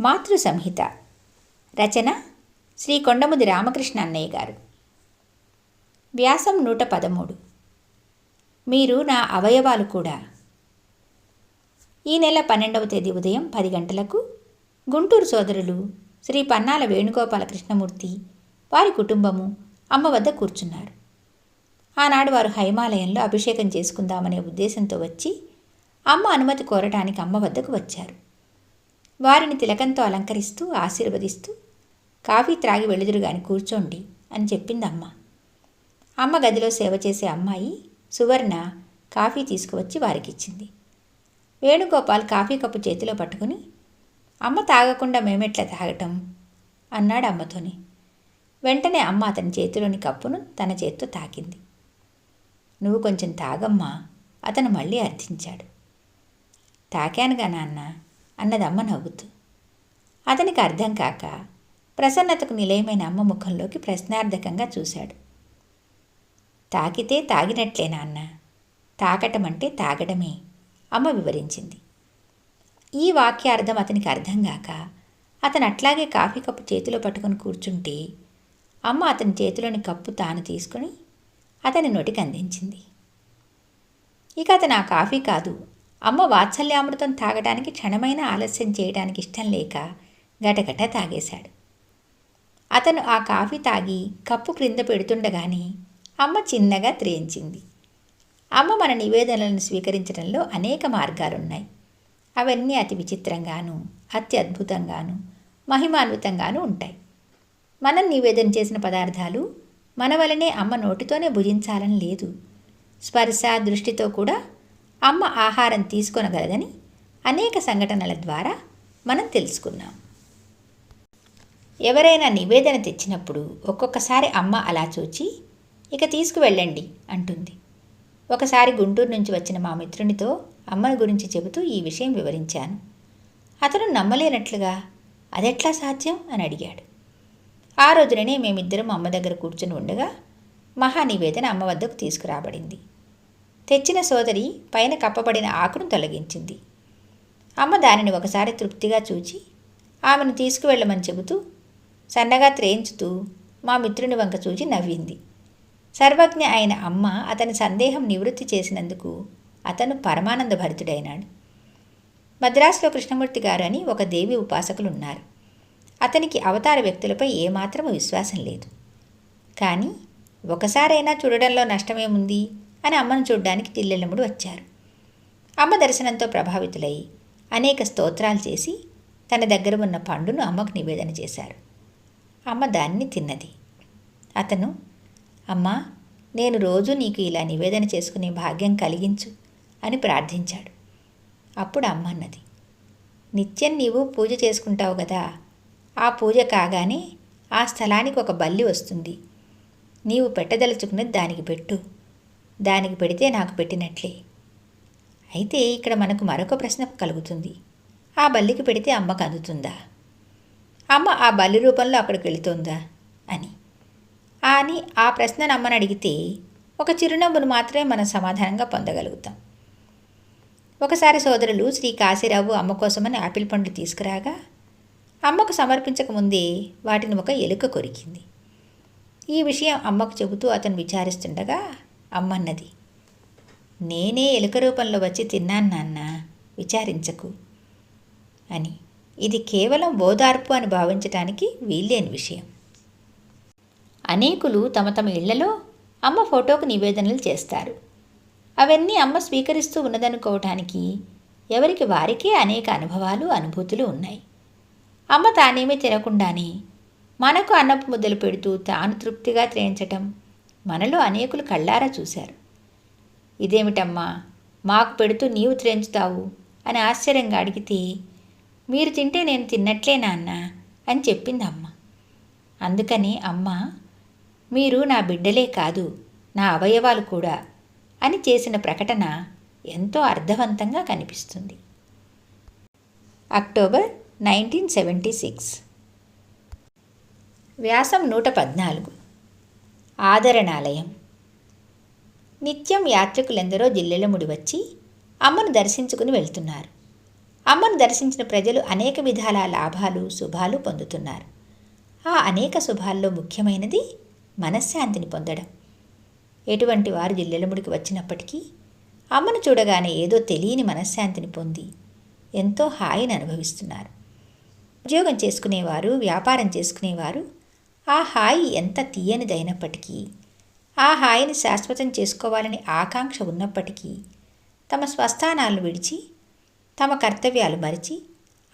మాతృ సంహిత రచన శ్రీ కొండముది రామకృష్ణ అన్నయ్య గారు. వ్యాసం నూట పదమూడు. మీరు నా అవయవాలు కూడా. ఈ నెల పన్నెండవ తేదీ ఉదయం పది గంటలకు గుంటూరు సోదరులు శ్రీ పన్నాల వేణుగోపాల కృష్ణమూర్తి వారి కుటుంబము అమ్మ వద్ద కూర్చున్నారు. ఆనాడు వారు హైమాలయంలో అభిషేకం చేసుకుందామనే ఉద్దేశంతో వచ్చి అమ్మ అనుమతి కోరటానికి అమ్మ వద్దకు వచ్చారు. వారిని తిలకంతో అలంకరిస్తూ ఆశీర్వదిస్తూ కాఫీ త్రాగి వెళుదురుగాని కూర్చోండి అని చెప్పింది అమ్మ అమ్మ గదిలో సేవ చేసే అమ్మాయి సువర్ణ కాఫీ తీసుకువచ్చి వారికిచ్చింది. వేణుగోపాల్ కాఫీ కప్పు చేతిలో పట్టుకుని అమ్మ తాగకుండా మేమెట్లా తాగటం? అన్నాడు అమ్మతోని. వెంటనే అమ్మ అతని చేతిలోని కప్పును తన చేత్తో తాకింది. నువ్వు కొంచెం తాగమ్మా అతను మళ్ళీ అర్థించాడు. తాకానుగా నాన్న అన్నది అమ్మ నవ్వుతూ. అతనికి అర్థం కాక ప్రసన్నతకు నిలయమైన అమ్మ ముఖంలోకి ప్రశ్నార్థకంగా చూశాడు. తాకితే తాగినట్లే నాన్న. తాకటం అంటే తాగడమే అమ్మ వివరించింది. ఈ వాక్యార్థం అతనికి అర్థం కాక అతను అట్లాగే కాఫీ కప్పు చేతిలో పట్టుకొని కూర్చుంటే అమ్మ అతని చేతిలోని కప్పు తాను తీసుకుని అతని నోటికి అందించింది. ఇక అతను ఆ కాఫీ కాదు అమ్మ వాత్సల్యామృతం తాగడానికి క్షణమైన ఆలస్యం చేయడానికి ఇష్టం లేక గటగట తాగేశాడు. అతను ఆ కాఫీ తాగి కప్పు క్రింద పెడుతుండగానే అమ్మ చిన్నగా త్రేయించింది. అమ్మ మన నివేదనలను స్వీకరించడంలో అనేక మార్గాలున్నాయి. అవన్నీ అతి విచిత్రంగాను అతి అద్భుతంగాను మహిమాన్వితంగాను ఉంటాయి. మనం నివేదన చేసిన పదార్థాలు మన వలనే అమ్మ నోటితోనే భుజించాలని లేదు. స్పర్శ దృష్టితో కూడా అమ్మ ఆహారం తీసుకొనగలదని అనేక సంఘటనల ద్వారా మనం తెలుసుకున్నాం. ఎవరైనా నివేదన తెచ్చినప్పుడు ఒక్కొక్కసారి అమ్మ అలా చూచి ఇక తీసుకువెళ్ళండి అంటుంది. ఒకసారి గుంటూరు నుంచి వచ్చిన మా మిత్రునితో అమ్మని గురించి చెబుతూ ఈ విషయం వివరించాను. అతను నమ్మలేనట్లుగా అదెట్లా సాధ్యం? అని అడిగాడు. ఆ రోజుననే మేమిద్దరం అమ్మ దగ్గర కూర్చుని ఉండగా మహానివేదన అమ్మ వద్దకు తీసుకురాబడింది. తెచ్చిన సోదరి పైన కప్పబడిన ఆకును తొలగించింది. అమ్మ దానిని ఒకసారి తృప్తిగా చూచి ఆమెను తీసుకువెళ్ళమని చెబుతూ సన్నగా త్రేయించుతూ మా మిత్రుని వంక చూచి నవ్వింది. సర్వజ్ఞ అయిన అమ్మ అతని సందేహం నివృత్తి చేసినందుకు అతను పరమానంద భరితుడైనాడు మద్రాసులో కృష్ణమూర్తి గారు అని ఒక దేవి ఉపాసకులు ఉన్నారు అతనికి అవతార వ్యక్తులపై ఏమాత్రము విశ్వాసం లేదు. కానీ ఒకసారైనా చూడడంలో నష్టమేముంది? అని అమ్మను చూడ్డానికి తిల్లెళ్ళముడు వచ్చారు. అమ్మ దర్శనంతో ప్రభావితులై అనేక స్తోత్రాలు చేసి తన దగ్గర ఉన్న పండును అమ్మకు నివేదన చేశారు. అమ్మ దాన్ని తిన్నది. అతను అమ్మా నేను రోజు నీకు ఇలా నివేదన చేసుకునే భాగ్యం కలిగించు అని ప్రార్థించాడు. అప్పుడు అమ్మ అన్నది నిత్యం నీవు పూజ చేసుకుంటావు కదా ఆ పూజ కాగానే ఆ స్థలానికి ఒక బల్లి వస్తుంది. నీవు పెట్టదలుచుకున్నది దానికి పెట్టు. దానికి పెడితే నాకు పెట్టినట్లే. అయితే ఇక్కడ మనకు మరొక ప్రశ్న కలుగుతుంది. ఆ బల్లికి పెడితే అమ్మకు అందుతుందా? అమ్మ ఆ బల్లి రూపంలో అక్కడికి వెళుతుందా? అని. అని ఆ ప్రశ్నను అమ్మని అడిగితే ఒక చిరునవ్వును మాత్రమే మనం సమాధానంగా పొందగలుగుతాం. ఒకసారి సోదరులు శ్రీ కాశీరావు అమ్మ కోసమని ఆపిల్ పండ్లు తీసుకురాగా అమ్మకు సమర్పించకముందే వాటిని ఒక ఎలుక కొరికింది. ఈ విషయం అమ్మకు చెబుతూ అతను విచారిస్తుండగా అమ్మన్నది. నేనే ఎలుక రూపంలో వచ్చి తిన్నాను నాన్న విచారించకు. అని. ఇది కేవలం ఓదార్పు అని భావించటానికి వీల్లేని విషయం. అనేకులు తమ తమ ఇళ్ళలో అమ్మ ఫోటోకు నివేదనలు చేస్తారు. అవన్నీ అమ్మ స్వీకరిస్తూ ఉన్నదనుకోవటానికి ఎవరికి వారికే అనేక అనుభవాలు అనుభూతులు ఉన్నాయి. అమ్మ తానేమీ తినకుండానే మనకు అన్నపు ముద్దలు పెడుతూ తాను తృప్తిగా త్రేయించటం మనలో అనేకులు కళ్ళారా చూశారు. ఇదేమిటమ్మా? మాకు పెడుతూ నీవు త్రేంచుతావు? అని ఆశ్చర్యంగా అడిగితే మీరు తింటే నేను తిన్నట్లే నాన్న అని చెప్పింది అమ్మ. అందుకని అమ్మ మీరు నా బిడ్డలే కాదు నా అవయవాలు కూడా అని చేసిన ప్రకటన ఎంతో అర్థవంతంగా కనిపిస్తుంది. October nineteen seventy six. వ్యాసం నూట పద్నాలుగు. ఆదరణాలయం. నిత్యం యాత్రికులెందరో జిల్లెలముడి వచ్చి అమ్మను దర్శించుకుని వెళ్తున్నారు. అమ్మను దర్శించిన ప్రజలు అనేక విధాల లాభాలు శుభాలు పొందుతున్నారు. ఆ అనేక శుభాల్లో ముఖ్యమైనది మనశ్శాంతిని పొందడం. ఎటువంటి వారు జిల్లెలముడికి వచ్చినప్పటికీ అమ్మను చూడగానే ఏదో తెలియని మనశ్శాంతిని పొంది ఎంతో హాయిని అనుభవిస్తున్నారు. ఉద్యోగం చేసుకునేవారు వ్యాపారం చేసుకునేవారు ఆ హాయి ఎంత తీయనిదైనప్పటికీ ఆ హాయిని శాశ్వతం చేసుకోవాలని ఆకాంక్ష ఉన్నప్పటికీ తమ స్వస్థానాలను విడిచి తమ కర్తవ్యాలు మరిచి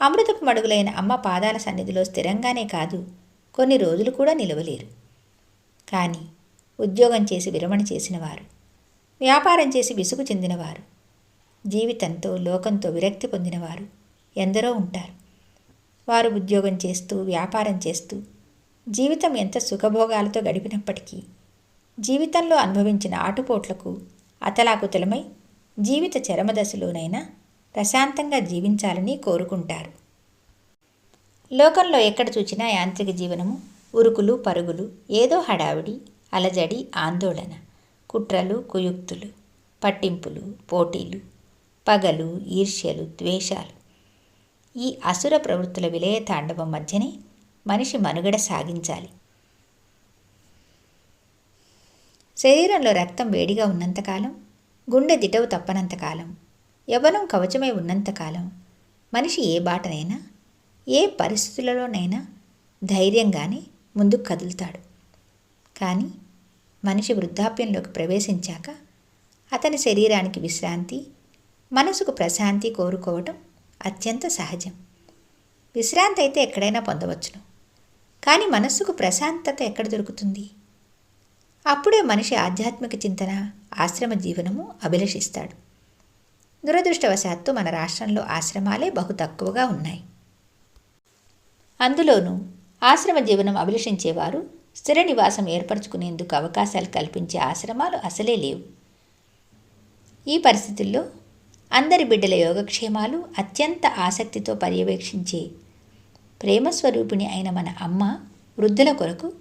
అమృతపు మడుగులైన అమ్మ పాదాల సన్నిధిలో స్థిరంగానే కాదు కొన్ని రోజులు కూడా నిలవలేరు. కానీ ఉద్యోగం చేసి విరమణ చేసినవారు వ్యాపారం చేసి విసుగు చెందినవారు జీవితంతో లోకంతో విరక్తి పొందినవారు ఎందరో ఉంటారు. వారు ఉద్యోగం చేస్తూ వ్యాపారం చేస్తూ జీవితం ఎంత సుఖభోగాలతో గడిపినప్పటికీ జీవితంలో అనుభవించిన ఆటుపోట్లకు అతలాకుతలమై జీవిత చరమదశలోనైనా ప్రశాంతంగా జీవించాలని కోరుకుంటారు. లోకంలో ఎక్కడ చూచినా యాంత్రిక జీవనము ఉరుకులు పరుగులు ఏదో హడావిడి అలజడి ఆందోళన కుట్రలు కుయుక్తులు పట్టింపులు పోటీలు పగలు ఈర్ష్యలు ద్వేషాలు ఈ అసుర ప్రవృత్తుల విలయ తాండవం మధ్యనే మనిషి మనుగడ సాగించాలి. శరీరంలో రక్తం వేడిగా ఉన్నంతకాలం గుండె దిటవు తప్పనంతకాలం యవనం కవచమై ఉన్నంతకాలం మనిషి ఏ బాటనైనా ఏ పరిస్థితులలోనైనా ధైర్యంగానే ముందుకు కదులుతాడు. కానీ మనిషి వృద్ధాప్యంలోకి ప్రవేశించాక అతని శరీరానికి విశ్రాంతి మనసుకు ప్రశాంతి కోరుకోవటం అత్యంత సహజం. విశ్రాంతి అయితే ఎక్కడైనా పొందవచ్చును. కానీ మనస్సుకు ప్రశాంతత ఎక్కడ దొరుకుతుంది? అప్పుడే మనిషి ఆధ్యాత్మిక చింతన ఆశ్రమ జీవనము అభిలషిస్తాడు. దురదృష్టవశాత్తు మన రాష్ట్రంలో ఆశ్రమాలే బహు తక్కువగా ఉన్నాయి. అందులోనూ ఆశ్రమ జీవనం అభిలషించేవారు స్థిర నివాసం ఏర్పరచుకునేందుకు అవకాశాలు కల్పించే ఆశ్రమాలు అసలే లేవు. ఈ పరిస్థితుల్లో అందరి బిడ్డల యోగక్షేమాలు అత్యంత ఆసక్తితో పర్యవేక్షించే ప్రేమస్వరూపిణి అయిన మన అమ్మ వృద్ధుల కొరకు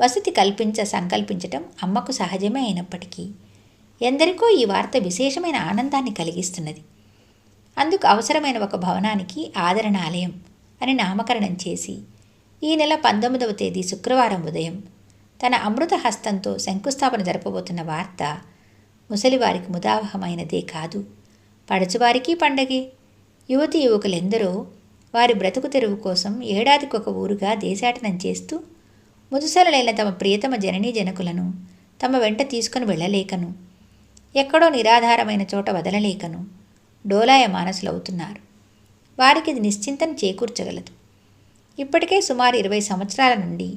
వసతి కల్పించ సంకల్పించటం అమ్మకు సహజమే అయినప్పటికీ ఎందరికో ఈ వార్త విశేషమైన ఆనందాన్ని కలిగిస్తున్నది. అందుకు అవసరమైన ఒక భవనానికి ఆదరణాలయం అని నామకరణం చేసి ఈ నెల పంతొమ్మిదవ తేదీ శుక్రవారం ఉదయం తన అమృత హస్తంతో శంకుస్థాపన జరపబోతున్న వార్త ముసలివారికి ముదావహమైనదే కాదు. పడచువారికి పండగే. యువతి యువకులెందరో వారి బ్రతుకు తెరువు కోసం ఏడాదికొక ఊరుగా దేశాటనం చేస్తూ ముదుసలైన తమ ప్రియతమ జననీ జనకులను తమ వెంట తీసుకుని వెళ్ళలేకను. ఎక్కడో నిరాధారమైన చోట వదలలేకను. డోలాయ మానసులవుతున్నారు. వారికి ఇది నిశ్చింతను చేకూర్చగలదు. ఇప్పటికే సుమారు ఇరవై సంవత్సరాల నుండి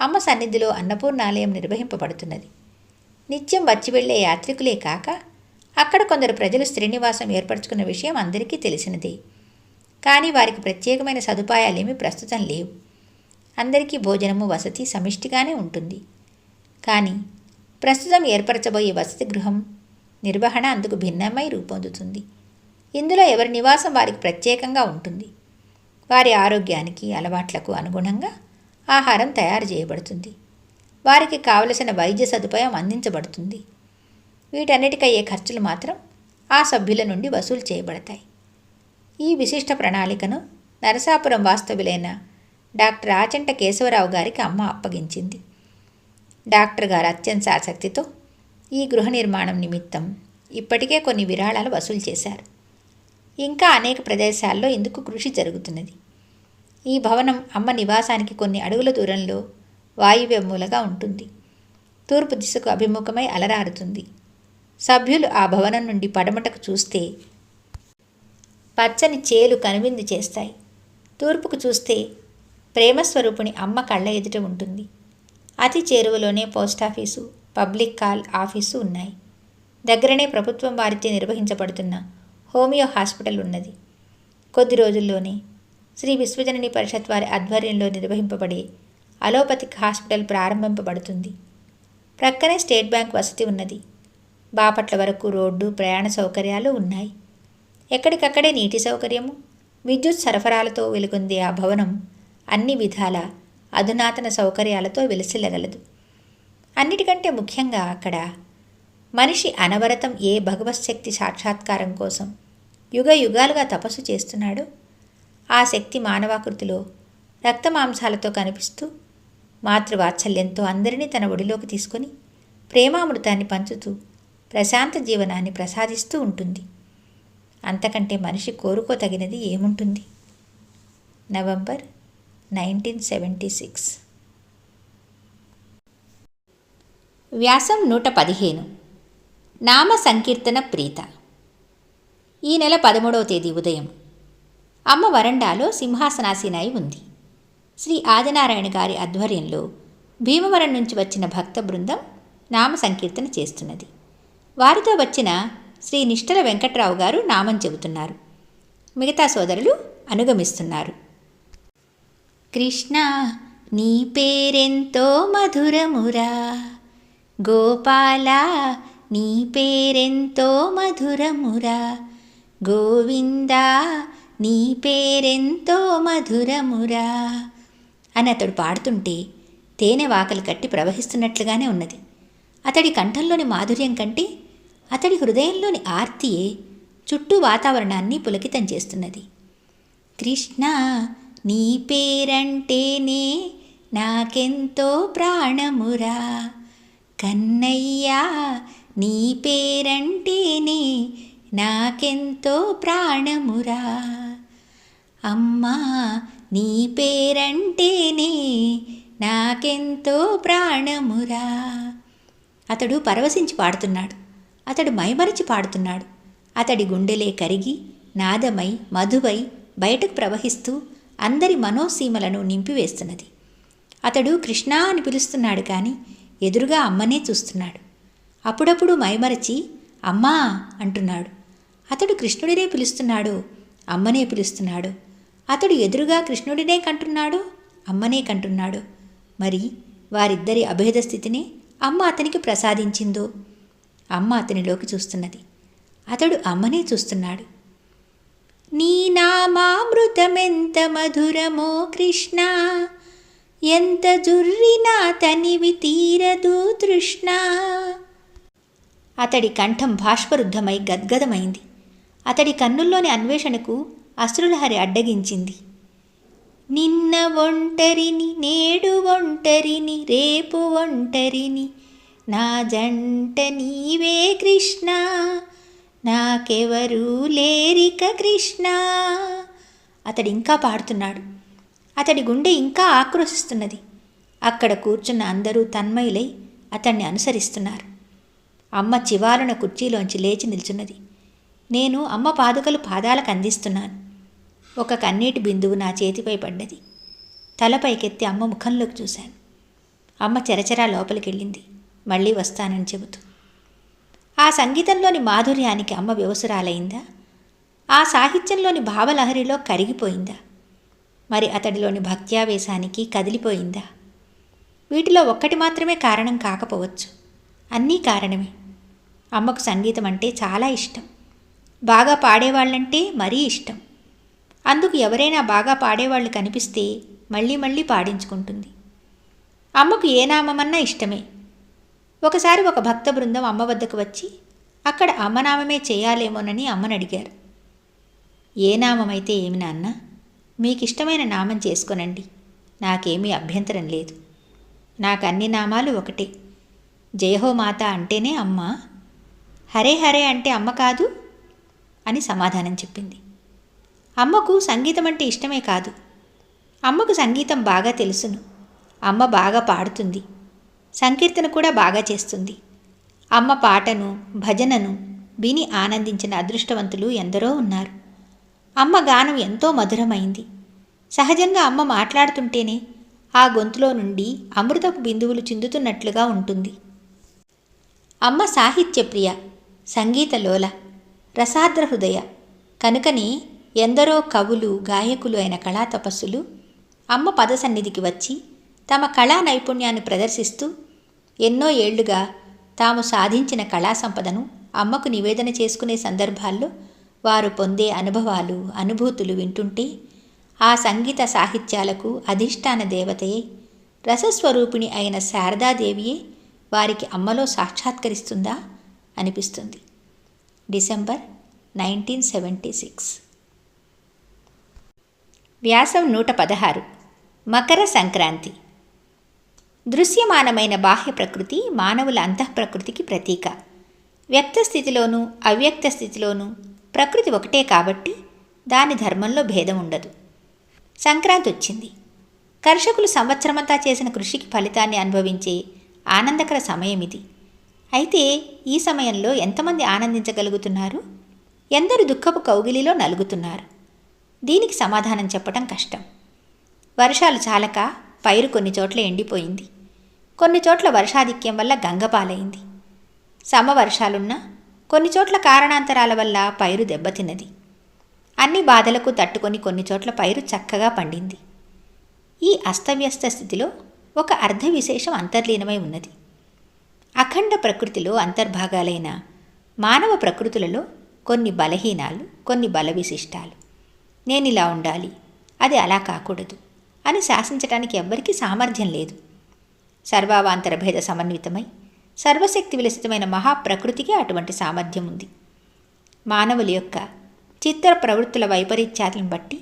అమ్మ సన్నిధిలో అన్నపూర్ణాలయం నిర్వహింపబడుతున్నది. నిత్యం వచ్చి వెళ్ళే యాత్రికులే కాక అక్కడ కొందరు ప్రజలు శ్రీనివాసం ఏర్పరచుకున్న విషయం అందరికీ తెలిసినదే. కానీ వారికి ప్రత్యేకమైన సదుపాయాలేమి ప్రస్తుతం లేవు. అందరికీ భోజనము వసతి సమిష్టిగానే ఉంటుంది. కానీ ప్రస్తుతం ఏర్పరచబోయే వసతి గృహం నిర్వహణ అందుకు భిన్నమై రూపొందుతుంది. ఇందులో ఎవరి నివాసం వారికి ప్రత్యేకంగా ఉంటుంది. వారి ఆరోగ్యానికి అలవాట్లకు అనుగుణంగా ఆహారం తయారు చేయబడుతుంది. వారికి కావలసిన వైద్య సదుపాయం అందించబడుతుంది. వీటన్నిటికయ్యే ఖర్చులు మాత్రం ఆ సభ్యుల నుండి వసూలు చేయబడతాయి. ఈ విశిష్ట ప్రణాళికను నరసాపురం వాస్తవులైన డాక్టర్ ఆచంట కేశవరావు గారికి అమ్మ అప్పగించింది. డాక్టర్ గారు అత్యంత ఆసక్తితో ఈ గృహ నిర్మాణం నిమిత్తం ఇప్పటికే కొన్ని విరాళాలు వసూలు చేశారు. ఇంకా అనేక ప్రదేశాల్లో ఇందుకు కృషి జరుగుతున్నది. ఈ భవనం అమ్మ నివాసానికి కొన్ని అడుగుల దూరంలో వాయువ్య మూలగా ఉంటుంది. తూర్పు దిశకు అభిముఖమై అలరారుతుంది. సభ్యులు ఆ భవనం నుండి పడమటకు చూస్తే పచ్చని చేలు కనువిందు చేస్తాయి. తూర్పుకు చూస్తే ప్రేమస్వరూపుని అమ్మ కళ్ళ ఎదుట ఉంటుంది. అతి చేరువలోనే post office public call office ఉన్నాయి. దగ్గరనే ప్రభుత్వం వారిచే నిర్వహించబడుతున్న హోమియో హాస్పిటల్ ఉన్నది. కొద్ది రోజుల్లోనే శ్రీ విశ్వజనని పరిషత్ వారి ఆధ్వర్యంలో నిర్వహింపబడే అలోపతిక్ హాస్పిటల్ ప్రారంభింపబడుతుంది. ప్రక్కనే స్టేట్ బ్యాంక్ వసతి ఉన్నది. బాపట్ల వరకు రోడ్డు ప్రయాణ సౌకర్యాలు ఉన్నాయి. ఎక్కడికక్కడే నీటి సౌకర్యము విద్యుత్ సరఫరాలతో వెలుగొందే ఆ భవనం అన్ని విధాల అధునాతన సౌకర్యాలతో వెలిసిల్లగలదు. అన్నిటికంటే ముఖ్యంగా అక్కడ మనిషి అనవరతం ఏ భగవత్ శక్తి సాక్షాత్కారం కోసం యుగ యుగాలుగా తపస్సు చేస్తున్నాడో ఆ శక్తి మానవాకృతిలో రక్తమాంసాలతో కనిపిస్తూ మాతృవాత్సల్యంతో అందరినీ తన ఒడిలోకి తీసుకొని ప్రేమామృతాన్ని పంచుతూ ప్రశాంత జీవనాన్ని ప్రసాదిస్తూ ఉంటుంది. అంతకంటే మనిషి కోరుకోతగినది ఏముంటుంది? November nineteen seventy six. వ్యాసం నూట పదిహేను. నామ సంకీర్తన ప్రీత. ఈ నెల పదమూడవ తేదీ ఉదయం. అమ్మ వరండాలో సింహాసనాసీనాయి ఉంది. శ్రీ ఆదినారాయణ గారి ఆధ్వర్యంలో భీమవరం నుంచి వచ్చిన భక్త బృందం నామ సంకీర్తన చేస్తున్నది. వారితో వచ్చిన శ్రీ నిష్టల వెంకట్రావు గారు నామం చెబుతున్నారు. మిగతా సోదరులు అనుగమిస్తున్నారు. కృష్ణ నీ పేరెంతో మధురమురా. గోపాల నీ పేరెంతో మధురమురా. గోవింద నీ పేరెంతో మధురమురా. అని అతడు పాడుతుంటే తేనె వాకలు కట్టి ప్రవహిస్తున్నట్లుగానే ఉన్నది. అతడి కంఠంలోని మాధుర్యం కంటే అతడి హృదయంలోని ఆర్తియే చుట్టూ వాతావరణాన్ని పులకితం చేస్తున్నది. కృష్ణ నీ పేరంటేనే నాకెంతో ప్రాణమురా. కన్నయ్యా నీ పేరంటేనే నాకెంతో ప్రాణమురా. అమ్మా నీ పేరంటేనే నాకెంతో ప్రాణమురా. అతడు పరవశించి పాడుతున్నాడు. అతడు మైమరచి పాడుతున్నాడు. అతడి గుండెలే కరిగి నాదమై మధువై బయటకు ప్రవహిస్తూ అందరి మనోసీమలను నింపివేస్తున్నది. అతడు కృష్ణ అని పిలుస్తున్నాడు కానీ ఎదురుగా అమ్మనే చూస్తున్నాడు. అప్పుడప్పుడు మైమరచి అమ్మా అంటున్నాడు. అతడు కృష్ణుడినే పిలుస్తున్నాడు అమ్మనే పిలుస్తున్నాడు. అతడు ఎదురుగా కృష్ణుడినే కంటున్నాడు అమ్మనే కంటున్నాడు. మరి వారిద్దరి అభేద స్థితిని అమ్మ అతనికి ప్రసాదించిందో? అమ్మ అతనిలోకి చూస్తున్నది. అతడు అమ్మనే చూస్తున్నాడు. నీ నామామృతమెంత మధురమో కృష్ణ ఎంత జుర్రినా తనివి తీరదు తృష్ణ. అతడి కంఠం బాష్పరుద్ధమై గద్గదమైంది. అతడి కన్నుల్లోని అన్వేషణకు అశ్రులహరి అడ్డగించింది. నిన్న ఒంటరిని నేడు ఒంటరిని రేపు ఒంటరిని నా జంట నీవే కృష్ణ నాకెవరూ లేరిక కృష్ణ. అతడు ఇంకా పాడుతున్నాడు. అతడి గుండె ఇంకా ఆక్రోశిస్తున్నది. అక్కడ కూర్చున్న అందరూ తన్మయులై అతన్ని అనుసరిస్తున్నారు. అమ్మ చివాలున కుర్చీలోంచి లేచి నిల్చున్నది. నేను అమ్మ పాదుకలు పాదాలకు అందిస్తున్నాను. ఒక కన్నీటి బిందువు నా చేతిపై పడ్డది. తలపైకెత్తి అమ్మ ముఖంలోకి చూశాను. అమ్మ చెరచరా లోపలికెళ్ళింది. మళ్ళీ వస్తానని చెబుతూ. ఆ సంగీతంలోని మాధుర్యానికి అమ్మ వ్యవసరాలైందా? ఆ సాహిత్యంలోని భావలహరిలో కరిగిపోయిందా? మరి అతడిలోని భక్త్యావేశానికి కదిలిపోయిందా? వీటిలో ఒక్కటి మాత్రమే కారణం కాకపోవచ్చు. అన్నీ కారణమే. అమ్మకు సంగీతం అంటే చాలా ఇష్టం. బాగా పాడేవాళ్ళంటే మరీ ఇష్టం. అందుకు ఎవరైనా బాగా పాడేవాళ్ళు కనిపిస్తే మళ్ళీ మళ్ళీ పాడించుకుంటుంది. అమ్మకు ఏ నామమన్నా ఇష్టమే. ఒకసారి ఒక భక్త బృందం అమ్మ వద్దకు వచ్చి అక్కడ అమ్మనామమే చేయాలేమోనని అమ్మని అడిగారు. ఏ నామమైతే ఏమి నాన్న? మీకు ఇష్టమైన నామం చేసుకోనండి. నాకేమీ అభ్యంతరం లేదు. నాకు అన్ని నామాలు ఒకటే. జయహో మాత అంటేనే అమ్మ. హరే హరే అంటే అమ్మ కాదు అని సమాధానం చెప్పింది. అమ్మకు సంగీతం అంటే ఇష్టమే కాదు. అమ్మకు సంగీతం బాగా తెలుసును. అమ్మ బాగా పాడుతుంది. సంకీర్తన కూడా బాగా చేస్తుంది. అమ్మ పాటను భజనను విని ఆనందించిన అదృష్టవంతులు ఎందరో ఉన్నారు. అమ్మ గానం ఎంతో మధురమైంది. సహజంగా అమ్మ మాట్లాడుతుంటేనే ఆ గొంతులో నుండి అమృతపు బిందువులు చిందుతున్నట్లుగా ఉంటుంది. అమ్మ సాహిత్యప్రియ సంగీతలోల రసాద్ర హృదయ కనుకని ఎందరో కవులు గాయకులు అయిన కళా తపస్సులు అమ్మ పద సన్నిధికి వచ్చి తమ కళా నైపుణ్యాన్ని ప్రదర్శిస్తూ ఎన్నో ఏళ్ళుగా తాము సాధించిన కళా సంపదను అమ్మకు నివేదన చేసుకునే సందర్భాల్లో వారు పొందే అనుభవాలు అనుభూతులు వింటుంటే ఆ సంగీత సాహిత్యాలకు అధిష్టాన దేవతయే రసస్వరూపిణి అయిన శారదాదేవియే వారికి అమ్మలో సాక్షాత్కరిస్తుందా అనిపిస్తుంది. December nineteen seventy six. వ్యాసం నూట పదహారు. మకర సంక్రాంతి. దృశ్యమానమైన బాహ్య ప్రకృతి మానవుల అంతఃప్రకృతికి ప్రతీక. వ్యక్త స్థితిలోనూ అవ్యక్త స్థితిలోనూ ప్రకృతి ఒకటే కాబట్టి దాని ధర్మంలో భేదం ఉండదు. సంక్రాంతి వచ్చింది. కర్షకులు సంవత్సరమంతా చేసిన కృషికి ఫలితాన్ని అనుభవించే ఆనందకర సమయం ఇది. అయితే ఈ సమయంలో ఎంతమంది ఆనందించగలుగుతున్నారు? ఎందరు దుఃఖపు కౌగిలిలో నలుగుతున్నారు? దీనికి సమాధానం చెప్పటం కష్టం. వర్షాలు చాలక పైరు కొన్ని చోట్ల ఎండిపోయింది. కొన్ని చోట్ల వర్షాధిక్యం వల్ల గంగపాలైంది. సమవర్షాలున్నా కొన్ని చోట్ల కారణాంతరాల వల్ల పైరు దెబ్బతిన్నది. అన్ని బాధలకు తట్టుకొని కొన్ని చోట్ల పైరు చక్కగా పండింది. ఈ అస్తవ్యస్త స్థితిలో ఒక అర్ధ విశేషం అంతర్లీనమై ఉన్నది. అఖండ ప్రకృతిలో అంతర్భాగాలైన మానవ ప్రకృతులలో కొన్ని బలహీనాలు కొన్ని బల విశిష్టాలు నేను ఇలా ఉండాలి అది అలా కాకూడదు అని శాసించటానికి ఎవ్వరికీ సామర్థ్యం లేదు. సర్వావాంతర భేద సమన్వితమై సర్వశక్తి విలసితమైన మహాప్రకృతికి అటువంటి సామర్థ్యం ఉంది. మానవుల యొక్క చిత్ర ప్రవృత్తుల వైపరీత్యాలను బట్టి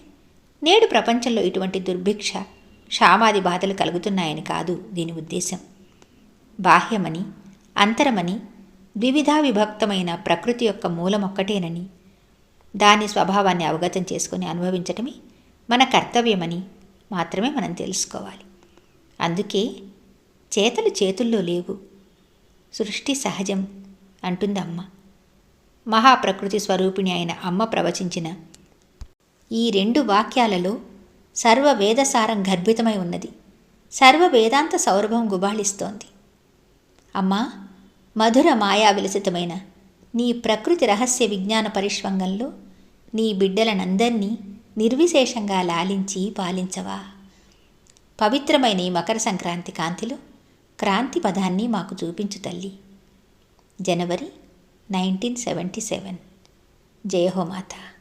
నేడు ప్రపంచంలో ఇటువంటి దుర్భిక్ష క్షామాది బాధలు కలుగుతున్నాయని కాదు దీని ఉద్దేశం. బాహ్యమని అంతరమని ద్వివిధా విభక్తమైన ప్రకృతి యొక్క మూలమొక్కటేనని దాని స్వభావాన్ని అవగతం చేసుకుని అనుభవించటమే మన కర్తవ్యమని మాత్రమే మనం తెలుసుకోవాలి. అందుకే చేతలు చేతుల్లో లేవు. సృష్టి సహజం అంటుంది అమ్మ. మహాప్రకృతి స్వరూపిణి అయిన అమ్మ ప్రవచించిన ఈ రెండు వాక్యాలలో సర్వ వేదసారం గర్భితమై ఉన్నది. సర్వ వేదాంత సౌరభం గుబాళిస్తోంది. అమ్మా మధుర మాయా విలసితమైన నీ ప్రకృతి రహస్య విజ్ఞాన పరిష్వంగంలో నీ బిడ్డలనందరినీ నిర్విశేషంగా లాలించి పాలించవా. పవిత్రమైన ఈ మకర సంక్రాంతి కాంతిలో క్రాంతి పదాన్ని మాకు చూపించు తల్లి. జనవరి నైన్టీన్ సెవెంటీ సెవెన్. జయహోమాత